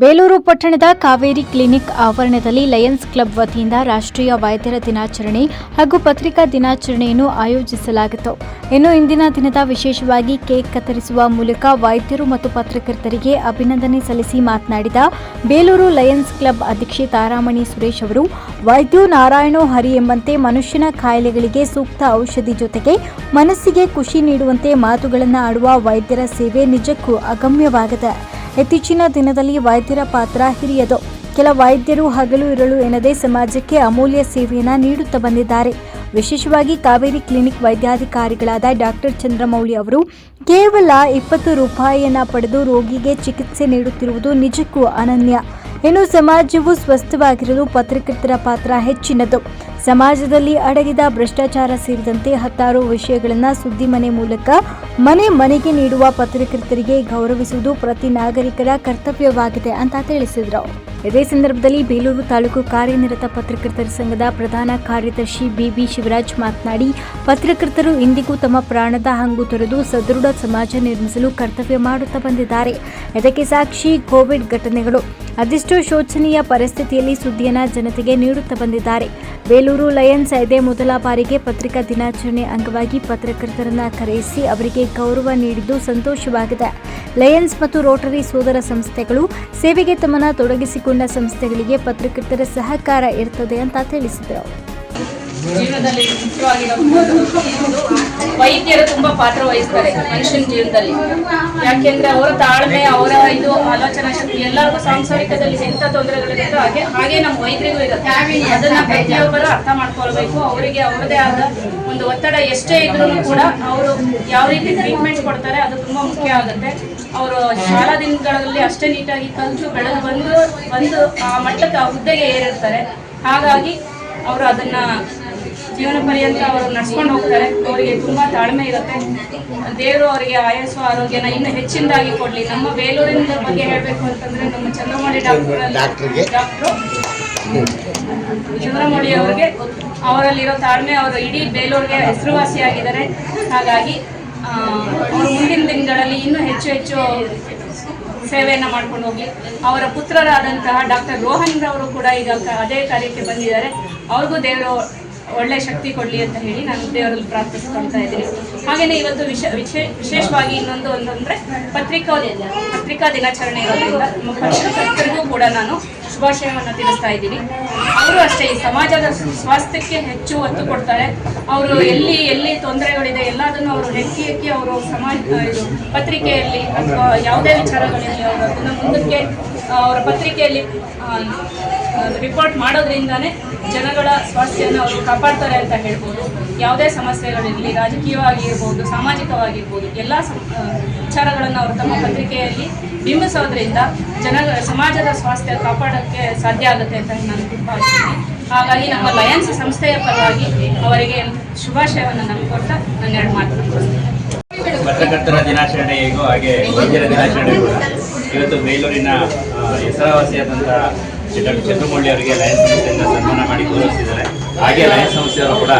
ಬೇಲೂರು ಪಟ್ಟಣದ ಕಾವೇರಿ ಕ್ಲಿನಿಕ್ ಆವರಣದಲ್ಲಿ Lions club ವತಿಯಿಂದ ರಾಷ್ಟ್ರೀಯ ವೈದ್ಯರ ದಿನಾಚರಣೆ ಹಾಗೂ ಪತ್ರಿಕಾ ದಿನಾಚರಣೆಯನ್ನು ಆಯೋಜಿಸಲಾಗಿತ್ತು. ಇನ್ನು ಇಂದಿನ ದಿನದ ವಿಶೇಷವಾಗಿ ಕೇಕ್ ಕತ್ತರಿಸುವ ಮೂಲಕ ವೈದ್ಯರು ಮತ್ತು ಪತ್ರಕರ್ತರಿಗೆ ಅಭಿನಂದನೆ ಸಲ್ಲಿಸಿ ಮಾತನಾಡಿದ ಬೇಲೂರು ಲಯನ್ಸ್ ಕ್ಲಬ್ ಅಧ್ಯಕ್ಷೆ ತಾರಾಮಣಿ ಸುರೇಶ್ ಅವರು, ವೈದ್ಯೋ ನಾರಾಯಣೋ ಹರಿ ಎಂಬಂತೆ ಮನುಷ್ಯನ ಕಾಯಿಲೆಗಳಿಗೆ ಸೂಕ್ತ ಔಷಧಿ ಜೊತೆಗೆ ಮನಸ್ಸಿಗೆ ಖುಷಿ ನೀಡುವಂತೆ ಮಾತುಗಳನ್ನು ಆಡುವ ವೈದ್ಯರ ಸೇವೆ ನಿಜಕ್ಕೂ ಅಗಮ್ಯವಾಗಿದೆ. ಇತ್ತೀಚಿನ ದಿನದಲ್ಲಿ ವೈದ್ಯರ ಪಾತ್ರ ಹಿರಿಯದು. ಕೆಲ ವೈದ್ಯರು ಹಗಲು ಇರಲು ಎನ್ನದೇ ಸಮಾಜಕ್ಕೆ ಅಮೂಲ್ಯ ಸೇವೆಯನ್ನು ನೀಡುತ್ತಾ ಬಂದಿದ್ದಾರೆ. ವಿಶೇಷವಾಗಿ ಕಾವೇರಿ ಕ್ಲಿನಿಕ್ ವೈದ್ಯಾಧಿಕಾರಿಗಳಾದ ಡಾಕ್ಟರ್ ಚಂದ್ರಮೌಳಿ ಅವರು, ಕೇವಲ ಇಪ್ಪತ್ತು ರೂಪಾಯಿಯನ್ನು ಪಡೆದು ರೋಗಿಗೆ ಚಿಕಿತ್ಸೆ ನೀಡುತ್ತಿರುವುದು ನಿಜಕ್ಕೂ ಅನನ್ಯ. ಇನ್ನು ಸಮಾಜವು ಸ್ವಸ್ಥವಾಗಿರಲು ಪತ್ರಕರ್ತರ ಪಾತ್ರ ಹೆಚ್ಚಿನದು. ಸಮಾಜದಲ್ಲಿ ಅಡಗಿದ ಭ್ರಷ್ಟಾಚಾರ ಸೇರಿದಂತೆ ಹತ್ತಾರು ವಿಷಯಗಳನ್ನು ಸುದ್ದಿ ಮನೆ ಮೂಲಕ ಮನೆ ಮನೆಗೆ ನೀಡುವ ಪತ್ರಕರ್ತರಿಗೆ ಗೌರವಿಸುವುದು ಪ್ರತಿ ನಾಗರಿಕರ ಕರ್ತವ್ಯವಾಗಿದೆ ಅಂತ ತಿಳಿಸಿದರು. ಇದೇ ಸಂದರ್ಭದಲ್ಲಿ ಬೇಲೂರು ತಾಲೂಕು ಕಾರ್ಯನಿರತ ಪತ್ರಕರ್ತರ ಸಂಘದ ಪ್ರಧಾನ ಕಾರ್ಯದರ್ಶಿ ಬಿಬಿ ಶಿವರಾಜ್ ಮಾತನಾಡಿ, ಪತ್ರಕರ್ತರು ಇಂದಿಗೂ ತಮ್ಮ ಪ್ರಾಣದ ಹಂಗು ತೊರೆದು ಸದೃಢ ಸಮಾಜ ನಿರ್ಮಿಸಲು ಕರ್ತವ್ಯ ಮಾಡುತ್ತಾ ಬಂದಿದ್ದಾರೆ. ಇದಕ್ಕೆ ಸಾಕ್ಷಿ ಕೋವಿಡ್ ಘಟನೆಗಳು. ಅದೆಷ್ಟೋ ಶೋಚನೀಯ ಪರಿಸ್ಥಿತಿಯಲ್ಲಿ ಸುದ್ದಿಯನ್ನ ಜನತೆಗೆ ನೀಡುತ್ತಾ ಬಂದಿದ್ದಾರೆ. ಬೇಲೂರು ಲಯನ್ಸ್ ಇದೇ ಮೊದಲ ಬಾರಿಗೆ ಪತ್ರಿಕಾ ದಿನಾಚರಣೆ ಅಂಗವಾಗಿ ಪತ್ರಕರ್ತರನ್ನ ಕರೆಯಿಸಿ ಅವರಿಗೆ ಗೌರವ ನೀಡಿದ್ದು ಸಂತೋಷವಾಗಿದೆ. ಲಯನ್ಸ್ ಮತ್ತು ರೋಟರಿ ಸೋದರ ಸಂಸ್ಥೆಗಳು ಸೇವೆಗೆ ತಮ್ಮನ್ನು ತೊಡಗಿಸಿಕೊಂಡ ಸಂಸ್ಥೆಗಳಿಗೆ ಪತ್ರಕರ್ತರ ಸಹಕಾರ ಇರ್ತದೆ ಅಂತ ತಿಳಿಸಿದರು. ಜೀವನದಲ್ಲಿ ಮುಖ್ಯವಾಗಿರೋ ಒಂದು ವೈದ್ಯರು ತುಂಬಾ ಪಾತ್ರ ವಹಿಸ್ತಾರೆ ಮನುಷ್ಯನ ಜೀವನದಲ್ಲಿ. ಯಾಕೆಂದ್ರೆ ಅವರ ತಾಳ್ಮೆ, ಅವರ ಇದು, ಆಲೋಚನಾ ಶಕ್ತಿ ಎಲ್ಲರಿಗೂ ಸಾಂಸಾರಿಕದಲ್ಲಿ ಎಂತ ತೊಂದರೆಗಳಿರುತ್ತೋ ಹಾಗೆ ಹಾಗೆ ನಮ್ಮ ವೈದ್ಯರಿಗೂ ಇರುತ್ತೆ. ಅದನ್ನ ಪ್ರತಿಯೊಬ್ಬರು ಅರ್ಥ ಮಾಡ್ಕೊಳ್ಬೇಕು. ಅವರಿಗೆ ಅವರದೇ ಆದ ಒಂದು ಒತ್ತಡ ಎಷ್ಟೇ ಇದ್ರೂ ಕೂಡ ಅವರು ಯಾವ ರೀತಿ ಟ್ರೀಟ್ಮೆಂಟ್ ಕೊಡ್ತಾರೆ ಅದು ತುಂಬಾ ಮುಖ್ಯ ಆಗುತ್ತೆ. ಅವರು ಶಾಲಾ ದಿನಗಳಲ್ಲಿ ಅಷ್ಟೇ ನೀಟಾಗಿ ಕಲಿತು ಬೆಳೆದು ಬಂದು ಬಂದು ಆ ಮಟ್ಟಕ್ಕೆ ಹುದ್ದೆಗೆ ಏರಿರ್ತಾರೆ. ಹಾಗಾಗಿ ಅವರು ಅದನ್ನ ಜೀವನ ಪರ್ಯಂತ ಅವರು ನಡ್ಸ್ಕೊಂಡು ಹೋಗ್ತಾರೆ. ಅವರಿಗೆ ತುಂಬಾ ತಾಳ್ಮೆ ಇರುತ್ತೆ. ದೇವರು ಅವರಿಗೆ ಆಯಸ್ಸು ಆರೋಗ್ಯನ ಇನ್ನು ಹೆಚ್ಚಿನದಾಗಿ ಕೊಡ್ಲಿ. ನಮ್ಮ ಬೇಲೂರಿನ ಬಗ್ಗೆ ಹೇಳ್ಬೇಕು ಅಂತಂದ್ರೆ ನಮ್ಮ ಚಂದ್ರಮೌಳಿ ಡಾಕ್ಟರ್ ಡಾಕ್ಟ್ರು ಚಂದ್ರಮೌಳಿ ಅವರಿಗೆ ಅವರಲ್ಲಿರೋ ತಾಳ್ಮೆ ಅವರು ಇಡೀ ಬೇಲೂರಿಗೆ ಹೆಸರುವಾಸಿಯಾಗಿದ್ದಾರೆ. ಹಾಗಾಗಿ ಅವರು ಮುಂದಿನ ದಿನಗಳಲ್ಲಿ ಇನ್ನೂ ಹೆಚ್ಚು ಹೆಚ್ಚು ಸೇವೆಯನ್ನು ಮಾಡ್ಕೊಂಡು ಹೋಗಿ ಅವರ ಪುತ್ರರಾದಂತಹ ಡಾಕ್ಟರ್ ರೋಹನ್ ರವರು ಕೂಡ ಈಗ ಅದೇ ಕಾರ್ಯಕ್ಕೆ ಬಂದಿದ್ದಾರೆ. ಅವ್ರಿಗೂ ದೇವರು ಒಳ್ಳೆ ಶಕ್ತಿ ಕೊಡಲಿ ಅಂತ ಹೇಳಿ ನಾನು ದೇವರಲ್ಲಿ ಪ್ರಾರ್ಥಿಸ್ಕೊಳ್ತಾ ಇದ್ದೀನಿ. ಹಾಗೆಯೇ ಇವತ್ತು ವಿಶ ವಿಶೇ ವಿಶೇಷವಾಗಿ ಇನ್ನೊಂದು ಒಂದಂದ್ರೆ ಪತ್ರಿಕಾ ಪತ್ರಿಕಾ ದಿನಾಚರಣೆ ಇರೋದ್ರಿಂದ ನಮ್ಮ ಪತ್ರಕರ್ತರಿಗೂ ಕೂಡ ನಾನು ಶುಭಾಶಯವನ್ನು ತಿಳಿಸ್ತಾ ಇದ್ದೀನಿ. ಅವರು ಅಷ್ಟೇ ಈ ಸಮಾಜದ ಸ್ವಾಸ್ಥ್ಯಕ್ಕೆ ಹೆಚ್ಚು ಒತ್ತು ಕೊಡ್ತಾರೆ. ಅವರು ಎಲ್ಲಿ ಎಲ್ಲಿ ತೊಂದರೆಗಳಿದೆ ಎಲ್ಲದನ್ನು ಅವರು ಹೆಕ್ಕಿ ಹೆಕ್ಕಿ ಅವರು ಸಮಾಜ ಪತ್ರಿಕೆಯಲ್ಲಿ, ಅಥವಾ ಯಾವುದೇ ವಿಚಾರಗಳಿರಲಿ ಅವರು ಅದನ್ನು ಮುಂದಕ್ಕೆ ಅವರ ಪತ್ರಿಕೆಯಲ್ಲಿ ರಿಪೋರ್ಟ್ ಮಾಡೋದ್ರಿಂದಾನೇ ಜನಗಳ ಸ್ವಾಸ್ಥ್ಯನ ಅವರು ಕಾಪಾಡ್ತಾರೆ ಅಂತ ಹೇಳ್ಬೋದು. ಯಾವುದೇ ಸಮಸ್ಯೆಗಳಿರಲಿ, ರಾಜಕೀಯವಾಗಿರ್ಬೋದು, ಸಾಮಾಜಿಕವಾಗಿರ್ಬೋದು, ಎಲ್ಲ ವಿಚಾರಗಳನ್ನು ಅವರು ತಮ್ಮ ಪತ್ರಿಕೆಯಲ್ಲಿ ಬಿಂಬಿಸೋದ್ರಿಂದ ಜನಗಳ ಸಮಾಜದ ಸ್ವಾಸ್ಥ್ಯ ಕಾಪಾಡೋಕ್ಕೆ ಸಾಧ್ಯ ಆಗುತ್ತೆ ಅಂತ ನಾನು ಭಾವಿಸ್ತೀನಿ ಹಾಗಾಗಿ ನಮ್ಮ ಲಯನ್ಸ್ ಸಂಸ್ಥೆಯ ಪರವಾಗಿ ಅವರಿಗೆ ಶುಭಾಶಯವನ್ನು ನಾನು ಕೊಡ್ತಾ ಪತ್ರಕರ್ತರ ದಿನಾಚರಣೆಗೂ ಹಾಗೆ ವೈದ್ಯರ ದಿನಾಚರಣೆಗೂ ಇವತ್ತು ಬೇಲೂರಿನ ಶ್ರೀ ಡಾಕ್ಟರ್ ಚಂದ್ರಮೌಳಿ ಅವರಿಗೆ ಲಯನ್ಸ್ ಸಂಸ್ಥೆಯಿಂದ ಸನ್ಮಾನ ಮಾಡಿ ಗೌರವಿಸಿದ್ದಾರೆ. ಹಾಗೆ ಲಯನ್ಸ್ ಸಂಸ್ಥೆಯವರು ಕೂಡ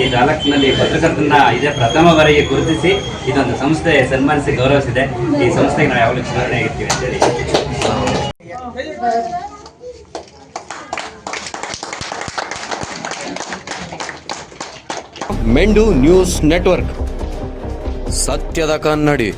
ಈ ತಾಲೂಕಿನಲ್ಲಿ ಪತ್ರಕರ್ತನ ಇದೇ ಪ್ರಥಮ ಬಾರಿಗೆ ಗುರುತಿಸಿ ಇದೊಂದು ಸಂಸ್ಥೆ ಸನ್ಮಾನಿಸಿ ಗೌರವಿಸಿದೆ. ಈ ಸಂಸ್ಥೆಗೆ ನಾವು ಯಾವಾಗಲೂ ಚುನಾವಣೆ ಆಗಿರ್ತೀವಿ ಅಂತೇಳಿ ಮೆಂಡು ನ್ಯೂಸ್ ನೆಟ್ವರ್ಕ್. ಸತ್ಯದ ಕನ್ನಡಿ.